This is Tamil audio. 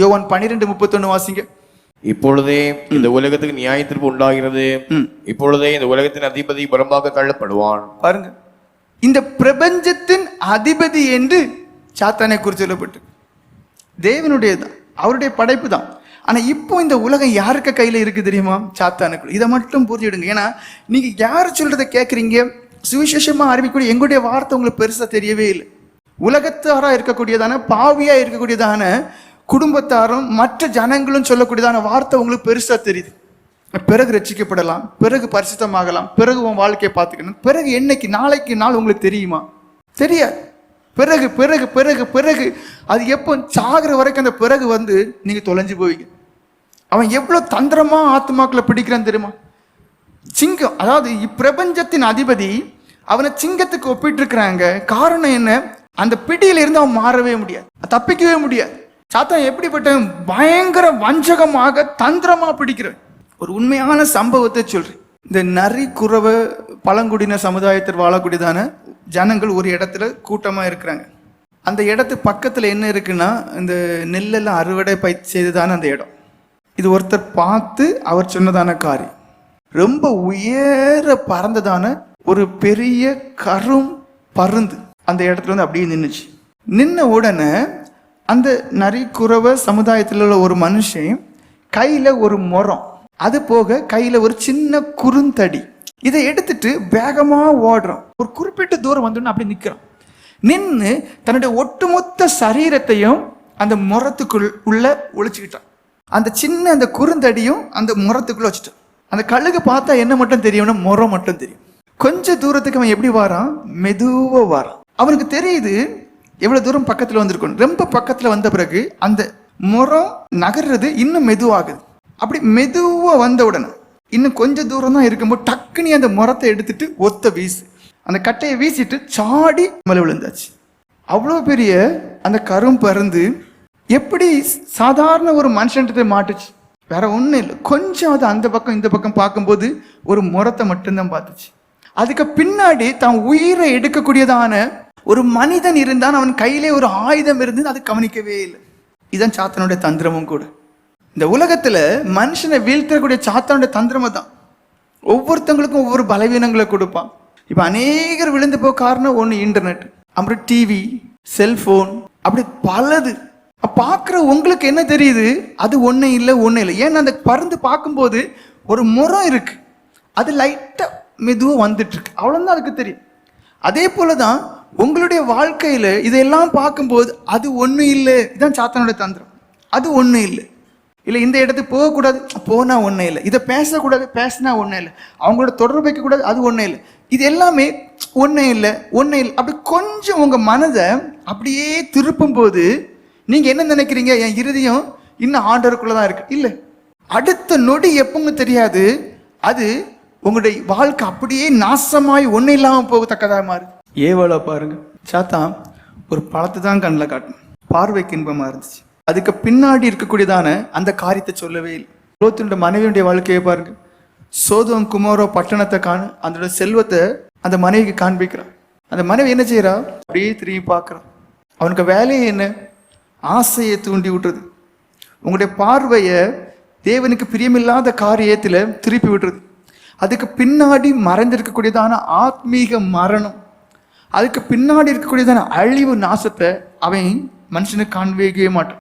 யோவான் பன்னிரெண்டு முப்பத்தொன்னு வாசிங்க. இப்பொழுதே இந்த உலகத்துக்கு நியாயத்தீர்ப்பு உண்டாகிறது. இப்பொழுதே இந்த உலகத்தின் அதிபதி புறம்பாக தள்ளப்படுவான் பாருங்க. இந்த பிரபஞ்சத்தின் அதிபதி என்று சாத்தானை குறித்து சொல்லப்பட்டு. தேவனுடையதான் அவருடைய படைப்பு தான். ஆனா இப்போ இந்த உலகம் யாருக்கு கையில இருக்கு தெரியுமா? சாத்தானுக்கு. இதை மட்டும் புரிஞ்சுடுங்க ஏன்னா நீங்க யார் சொல்றதை கேட்குறீங்க சுவிசேஷமா அறிவிக்கூடிய எங்களுடைய வார்த்தை உங்களுக்கு பெருசா தெரியவே இல்லை. உலகத்தாரா இருக்கக்கூடியதான பாவியா இருக்கக்கூடியதான குடும்பத்தாரும் மற்ற ஜனங்களும் சொல்லக்கூடியதான வார்த்தை உங்களுக்கு பெருசா தெரியுது. பிறகு ரச்சிக்கப்படலாம் பிறகு பரிசுத்தமாகலாம் பிறகு உன் வாழ்க்கையை பார்த்துக்கணும். பிறகு என்னைக்கு நாளைக்கு நாள் உங்களுக்கு தெரியுமா? தெரியாது. பிறகு பிறகு பிறகு பிறகு. அது எப்போ சாகிற வரைக்கும் அந்த பிறகு வந்து நீங்கள் தொலைஞ்சு போவீங்க. அவன் எவ்வளோ தந்திரமாக ஆத்மாக்களை பிடிக்கிறான் தெரியுமா? சிங்கம் அதாவது இப்பிரபஞ்சத்தின் அதிபதி அவனை சிங்கத்துக்கு ஒப்பிட்டு இருக்கிறாங்க காரணம் என்ன? அந்த பிடியிலிருந்து அவன் மாறவே முடியாது. தப்பிக்கவே முடியாது. சாத்தான் எப்படிப்பட்ட பயங்கர வஞ்சகமாக தந்திரமா பிடிக்கிற ஒரு உண்மையான சம்பவத்தை சொல்றேன். இந்த நரி குறவ பழங்குடியின சமுதாயத்தில் வாழக்கூடியதான ஜனங்கள் ஒரு இடத்துல கூட்டமா இருக்கிறாங்க. அந்த இடத்து பக்கத்துல என்ன இருக்குன்னா இந்த நெல்லெல்லாம் அறுவடை பை செய்ததான அந்த இடம். இது ஒருத்தர் பார்த்து அவர் சொன்னதான காரியம். ரொம்ப உயர பறந்ததான ஒரு பெரிய கரும் பருந்து அந்த இடத்துல வந்து அப்படியே நின்றுச்சு நின்ன உடனே அந்த நரிக்குறவ சமுதாயத்தில் உள்ள ஒரு மனுஷன் கையில் ஒரு முறம் அது போக கையில் ஒரு சின்ன குறுந்தடி. இதை எடுத்துட்டு வேகமாக ஓடுறான். ஒரு குறிப்பிட்ட தூரம் வந்தோடனே அப்படி நிற்கிறான் நின்று தன்னுடைய ஒட்டுமொத்த சரீரத்தையும் அந்த முறத்துக்குள் உள்ள ஒழிச்சுக்கிட்டான். அந்த சின்ன அந்த குறுந்தடியும் அந்த முரத்துக்குள்ளே வச்சுட்டான். அந்த கழுகு பார்த்தா என்ன மட்டும் தெரியும்னா முறம் மட்டும் தெரியும். கொஞ்ச தூரத்துக்கு அவன் எப்படி வாரான்? மெதுவாக வாரான். அவனுக்கு தெரியுது எவ்வளோ தூரம் பக்கத்தில் வந்திருக்கும்? ரொம்ப பக்கத்தில் வந்த பிறகு அந்த முறம் நகர்றது இன்னும் மெதுவாகுது. அப்படி மெதுவாக வந்த உடனே இன்னும் கொஞ்சம் தூரம் தான் இருக்கும்போது டக்குனி அந்த முறத்தை எடுத்துட்டு ஒத்த வீசு அந்த கட்டையை வீசிட்டு சாடி மேலே விழுந்தாச்சு. அவ்வளோ பெரிய அந்த கரும் பருந்து எப்படி சாதாரண ஒரு மனுஷன்ட்டு மாட்டுச்சு? வேற ஒன்றும் இல்லை. கொஞ்சம் அது அந்த பக்கம் இந்த பக்கம் பார்க்கும்போது ஒரு முறத்தை மட்டும்தான் பார்த்துச்சு. அதுக்கு பின்னாடி தான் உயிரை எடுக்கக்கூடியதான ஒரு மனிதன் இருந்தான் அவன் கையிலே ஒரு ஆயுதம் இருந்து அதை கவனிக்கவே இல்லை. இதுதான் சாத்தனுடைய தந்திரமும் கூட. இந்த உலகத்தில் மனுஷனை வீழ்த்தக்கூடிய சாத்தானுடைய தந்திரமை தான் ஒவ்வொருத்தங்களுக்கும் ஒவ்வொரு பலவீனங்களை கொடுப்பான். இப்போ அநேகர் விழுந்து போக காரணம் ஒன்று இன்டர்நெட் அப்புறம் டிவி செல்ஃபோன் அப்படி பலது. பார்க்குற உங்களுக்கு என்ன தெரியுது? அது ஒன்றும் இல்லை ஒன்றும் இல்லை. ஏன்னா அந்த பருந்து பார்க்கும்போது ஒரு முறம் இருக்குது அது லைட்டாக மெதுவாக வந்துட்டுருக்கு அவ்வளோதான் அதுக்கு தெரியும். அதே போல தான் உங்களுடைய வாழ்க்கையில் இதையெல்லாம் பார்க்கும்போது அது ஒன்றும் இல்லை. இதுதான் சாத்தானுடைய தந்திரம். அது ஒன்றும் இல்லை. இல்லை இந்த இடத்துக்கு போகக்கூடாது. போனால் ஒன்றும் இல்லை. இதை பேசக்கூடாது பேசினா ஒன்றும் இல்லை. அவங்களோட தொடர்பு வைக்கக்கூடாது அது ஒன்றும் இல்லை. இது எல்லாமே ஒன்றும் இல்லை ஒன்றும் இல்லை. அப்படி கொஞ்சம் உங்கள் மனதை அப்படியே திருப்பும் போது நீங்கள் என்ன நினைக்கிறீங்க? என் இறுதியும் இன்னும் ஆண்டருக்குள்ளே தான் இருக்கு. இல்லை. அடுத்த நொடி எப்பவுங்க தெரியாது. அது உங்களுடைய வாழ்க்கை அப்படியே நாசமாய் ஒன்றும் இல்லாமல் போகத்தக்கதாக மாறுது. ஏவலா பாருங்க. சாத்தான் ஒரு பழத்தை தான் கண்ணில் காட்டணும் பார்வைக்கு இன்பமாக இருந்துச்சு. அதுக்கு பின்னாடி இருக்கக்கூடியதான அந்த காரியத்தை சொல்லவே இல்லை. லோத்தினுடைய மனைவியுடைய வாழ்க்கையை பாருங்க. சோதம் குமாரோ பட்டணத்தை காண அதோட செல்வத்தை அந்த மனைவிக்கு காண்பிக்கிறான். அந்த மனைவி என்ன செய்யறா அப்படியே திரும்பி பார்க்குறான். அவனுக்கு வேலையை என்ன? ஆசையை தூண்டி விட்டுறது உங்களுடைய பார்வையை தேவனுக்கு பிரியமில்லாத காரியத்தில் திருப்பி விடுறது அதுக்கு பின்னாடி மறைந்திருக்கக்கூடியதான ஆத்மீக மரணம். அதுக்கு பின்னாடி இருக்கக்கூடியதான அழிவு நாசத்தை அவன் மனுஷனுக்கு காண்பிக்கவே மாட்டான்.